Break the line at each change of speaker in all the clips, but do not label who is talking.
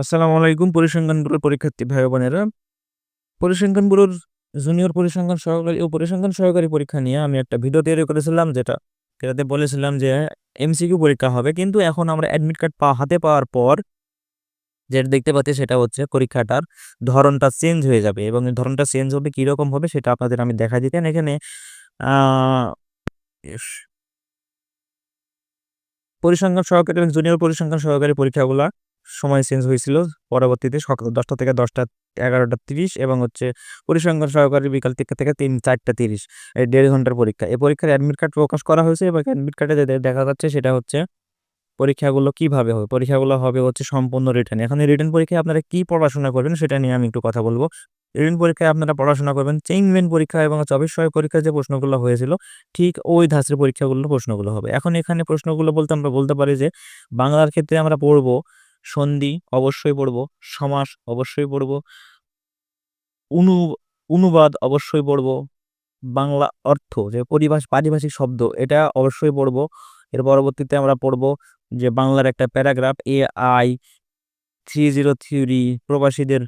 আসসালামু আলাইকুম, পরিসংখ্যান ব্যুরোর পরীক্ষার্থী ভাই বোনেরা পরিসংখ্যান ব্যুরোর জুনিয়র পরিসংখ্যান সহকারী ও পরিসংখ্যান সহকারী পরীক্ষা নিয়ে আমি একটা ভিডিও তৈরি করেছিলাম, যেটা যেটাতে বলেছিলাম যে এমসিকিউ পরীক্ষা হবে, কিন্তু এখন আমরা অ্যাডমিট কার্ড পা, হাতে পাওয়ার পর যেটা দেখতে পাচ্ছি সেটা হচ্ছে পরীক্ষাটার ধরনটা চেঞ্জ হয়ে যাবে এবং ধরনটা চেঞ্জ হবে কীরকম হবে সেটা আপনাদের আমি দেখা দিতেন। এখানে পরিসংখ্যান সহকারী এবং জুনিয়র পরিসংখ্যান সহকারী পরীক্ষাগুলা সময় চেঞ্জ হয়েছিল। পরবর্তীতে সকাল দশটা থেকে দশটা, এগারোটা তিরিশ এবং হচ্ছে পরিসংখ্যান সহকারী বিকাল থেকে থেকে তিন, চারটা তিরিশ। এই দেড় ঘণ্টার পরীক্ষা। এই পরীক্ষার অ্যাডমিট কার্ড প্রকাশ করা হয়েছে এবং অ্যাডমিট কার্ডে যে দেখা যাচ্ছে সেটা হচ্ছে পরীক্ষাগুলো কীভাবে হবে? পরীক্ষাগুলো হবে হচ্ছে সম্পূর্ণ রিটার্ন এখন রিটার্ন পরীক্ষায় আপনারা কি পড়াশোনা করবেন সেটা নিয়ে আমি একটু কথা বলব। রিটার্ন পরীক্ষায় আপনারা পড়াশোনা করবেন চেইনমেন পরীক্ষা এবং চব্বিশ ছয় পরীক্ষায় যে প্রশ্নগুলো হয়েছিল, ঠিক ওই ধাঁচের পরীক্ষাগুলো প্রশ্নগুলো হবে। এখন এখানে প্রশ্নগুলো বলতে আমরা বলতে পারি যে বাংলার ক্ষেত্রে আমরা পড়ব সন্ধি অবশ্যই পড়ব, সমাস অবশ্যই পড়ব অনু অনুবাদ অবশ্যই পড়ব, বাংলা অর্থ যে পরিভাষ, পারিভাষিক শব্দ এটা অবশ্যই পড়ব। এর পরবর্তীতে আমরা পড়ব যে বাংলার একটা paragraph A I three zero theory, প্রবাসীদের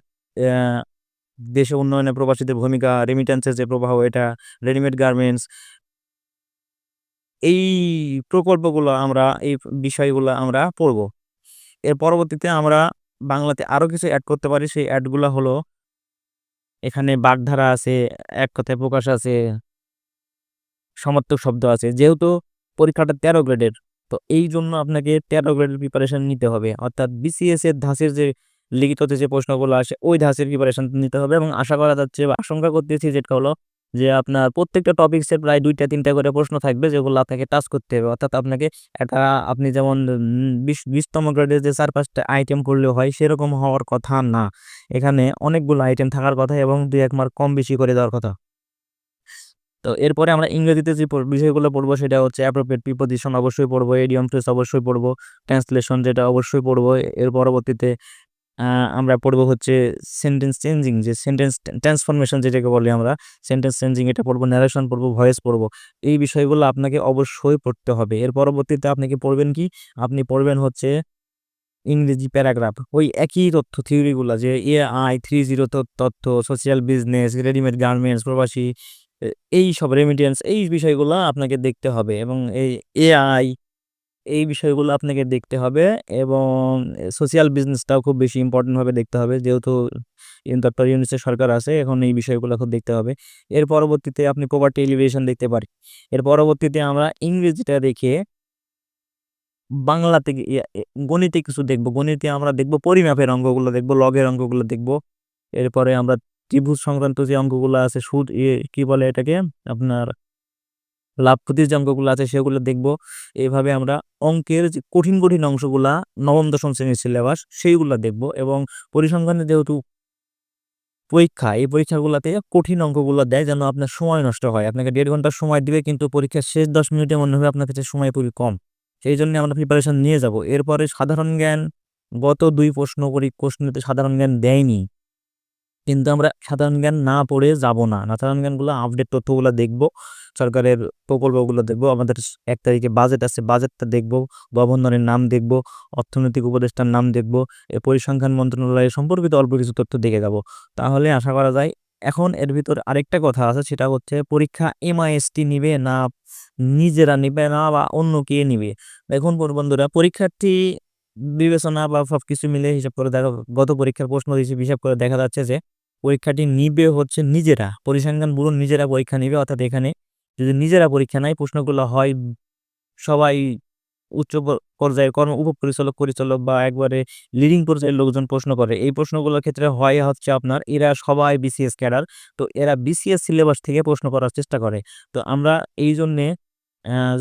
দেশে উন্নয়নে প্রবাসীদের ভূমিকা রেমিটেন্সের যে প্রবাহ এটা রেডিমেড গার্মেন্টস এই প্রকল্পগুলো আমরা, এই বিষয়গুলো আমরা পড়ব। এর পরবর্তীতে আমরা বাংলাতে আরও কিছু অ্যাড করতে পারি। সেই অ্যাডগুলো হলো এখানে বাগধারা আছে, এক কথায় প্রকাশ আছে, সমার্থক শব্দ আছে। যেহেতু পরীক্ষাটা তেরো গ্রেডের, তো এই জন্য আপনাকে তেরো গ্রেডের প্রিপারেশন নিতে হবে। অর্থাৎ বিসিএস এর ধাঁচের যে লিখিত যে প্রশ্নগুলো আসে, ওই ধাঁচের প্রিপারেশন নিতে হবে এবং আশা করা যাচ্ছে বা আশঙ্কা করতেছি যেটা হলো যে আপনার প্রত্যেকটা টপিক্সের প্রায় দুইটা, তিনটা করে প্রশ্ন থাকবে যেগুলো আপনাকে টাচ করতে হবে। অর্থাৎ আপনাকে একটা, আপনি যেমন বিশ, বিশতম গ্রেডের যে চার, পাঁচটা আইটেম করলে হয় সেরকম হওয়ার কথা না। এখানে অনেকগুলো আইটেম থাকার কথা এবং দুই এক মার্ক কম বেশি করে দেওয়ার কথা। তো এরপরে আমরা ইংরেজিতে যে বিষয়গুলো পড়ব সেটা হচ্ছে অ্যাপ্রোপ্রিয়েট প্রিপোজিশন অবশ্যই পড়ব এডিয়ম ফ্রেস অবশ্যই পড়ব ট্রান্সলেশন যেটা অবশ্যই পড়ব। এর পরবর্তীতে আমরা পড়ব হচ্ছে সেন্টেন্স চেঞ্জিং যে সেন্টেন্স ট্রান্সফরমেশন যেটাকে বলি আমরা সেন্টেন্স চেঞ্জিং এটা পড়ব ন্যারেশন পড়ব ভয়েস পড়ব। এই বিষয়গুলো আপনাকে অবশ্যই পড়তে হবে। এর পরবর্তীতে আপনি কি পড়বেন কি? আপনি পড়বেন হচ্ছে ইংরেজি প্যারাগ্রাফ। ওই একই তথ্য থিওরিগুলো যে এ আই থ্রি জিরো তথ্য সোশ্যাল বিজনেস রেডিমেড গার্মেন্টস প্রবাসী এই সব রেমিটেন্স এই বিষয়গুলো আপনাকে দেখতে হবে। এবং এই এআই এই বিষয়গুলো আপনাকে দেখতে হবে এবং সোশ্যাল বিজনেসটাও খুব বেশি ইম্পর্টেন্টভাবে দেখতে হবে। যেহেতু ডক্টর ইউনিসেফ সরকার আছে, এখন এই বিষয়গুলো খুব দেখতে হবে। এর পরবর্তীতে আপনি প্রপার্টি এলিভেশন দেখতে পারি এর পরবর্তীতে আমরা ইংরেজিটা দেখে বাংলাতে গণিতে কিছু দেখব। গণিতে আমরা দেখব পরিমাপের অঙ্কগুলো দেখব, লগের অঙ্কগুলো দেখব। এরপরে আমরা ত্রিভুজ সংক্রান্ত যে অঙ্কগুলো আছে, সুদ ইয়ে কি বলে এটাকে? আপনার লাভ ক্ষতির যে অঙ্কগুলো আছে সেগুলো দেখব। এইভাবে আমরা অঙ্কের যে কঠিন কঠিন অংশগুলা নবম, দশম শ্রেণির সিলেবাস সেইগুলো দেখব এবং পরিসংখ্যানে যেহেতু পরীক্ষা, এই পরীক্ষাগুলোতে কঠিন অঙ্কগুলো দেয় যেন আপনার সময় নষ্ট হয়। আপনাকে দেড় ঘণ্টার সময় দিবে কিন্তু পরীক্ষার শেষ দশ মিনিটে মনে হবে আপনার কাছে সময় খুবই কম। সেই জন্য আমরা প্রিপারেশন নিয়ে যাব। এরপরে সাধারণ জ্ঞান, গত দুই প্রশ্ন করি, প্রশ্নতে সাধারণ জ্ঞান দেয়নি। কিন্তু আমরা সাধারণ জ্ঞান না পড়ে যাব না। সাধারণ জ্ঞানগুলো আপডেট তথ্যগুলো দেখব, সরকারের প্রকল্পগুলো দেখব, আমাদের এক তারিখে বাজেট আছে বাজেটটা দেখব, গভর্নরের নাম দেখব, অর্থনৈতিক উপদেষ্টার নাম দেখব পরিসংখ্যান মন্ত্রণালয়ের সম্পর্কিত অল্প কিছু তথ্য দেখে যাব। তাহলে আশা করা যায়, এখন এর ভিতর আরেকটা কথা আছে, সেটা হচ্ছে পরীক্ষা এমআইএসটি নিবে না, নিজেরা নিবে না বা অন্য কে নিবে? এখন বন্ধুরা পরীক্ষার্থী বিবেচনা বা সব কিছু মিলে হিসাব করে দেখা, গত পরীক্ষার প্রশ্ন হিসেবে হিসাব করে দেখা যাচ্ছে যে পরীক্ষাটি নিবে হচ্ছে নিজেরা। পরিসংখ্যান ব্যুরো নিজেরা পরীক্ষা নিবে, অর্থাৎ এখানে যদি নিজেরা পরীক্ষা নেয়, প্রশ্নগুলো হয় সবাই উচ্চ পর্যায়ের কর্ম, উপপরিচালক, পরিচালক পরিচালক বা একবারে লিডিং পর্যায়ের লোকজন প্রশ্ন করে। এই প্রশ্নগুলোর ক্ষেত্রে হয় হচ্ছে আপনার, এরা সবাই বিসিএস ক্যাডার, তো এরা বিসিএস সিলেবাস থেকে প্রশ্ন করার চেষ্টা করে। তো আমরা এই জন্যে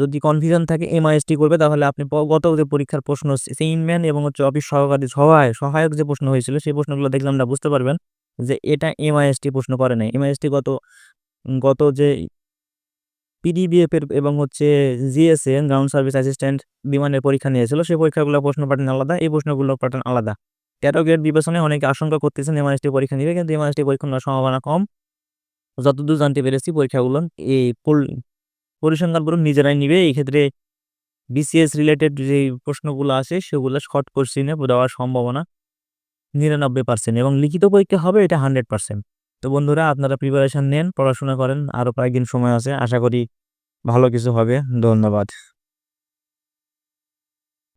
যদি কনফিউশন থাকে এমআইএসটি করবে, তাহলে আপনি গত যে পরীক্ষার প্রশ্ন সেইনম্যান এবং হচ্ছে অফিস সহকারী সহায়, সহায়ক যে প্রশ্ন হয়েছিল, সেই প্রশ্নগুলো দেখলে আমরা বুঝতে পারবেন যে এটা এমআইএসটি প্রশ্ন করে নাই। এমআইএসটি গত গত যে পিডিবিএফ এর এবং হচ্ছে জিএসএ গ্রাউন্ড সার্ভিস অ্যাসিস্ট্যান্ট বিমানের পরীক্ষা নিয়েছিল, সেই পরীক্ষাগুলো প্রশ্ন প্যাটার্ন আলাদা, এই প্রশ্নগুলোর প্যাটার্ন আলাদা। তেরো গ্রেড বিবেচনায় অনেকে আশঙ্কা করতেছেন এমআইএসটি পরীক্ষা নিবে, কিন্তু এমআইএসটি পরীক্ষা নেওয়ার সম্ভাবনা কম। যতদূর জানতে পেরেছি, পরীক্ষাগুলো এই পরিসংখ্যান ব্যুরো নিজেরাই নিবে। এই ক্ষেত্রে বিসিএস রিলেটেড যে প্রশ্নগুলো আছে, সেগুলো শর্ট কোশ্চিনে দেওয়ার সম্ভাবনা নিরানব্বই পার্সেন্ট এবং লিখিত পরীক্ষা হবে এটা হান্ড্রেড পার্সেন্ট তো বন্ধুরা, আপনারা প্রিপারেশান নেন, পড়াশোনা করেন আরও কয়েকদিন সময় আছে। আশা করি ভালো কিছু হবে। ধন্যবাদ।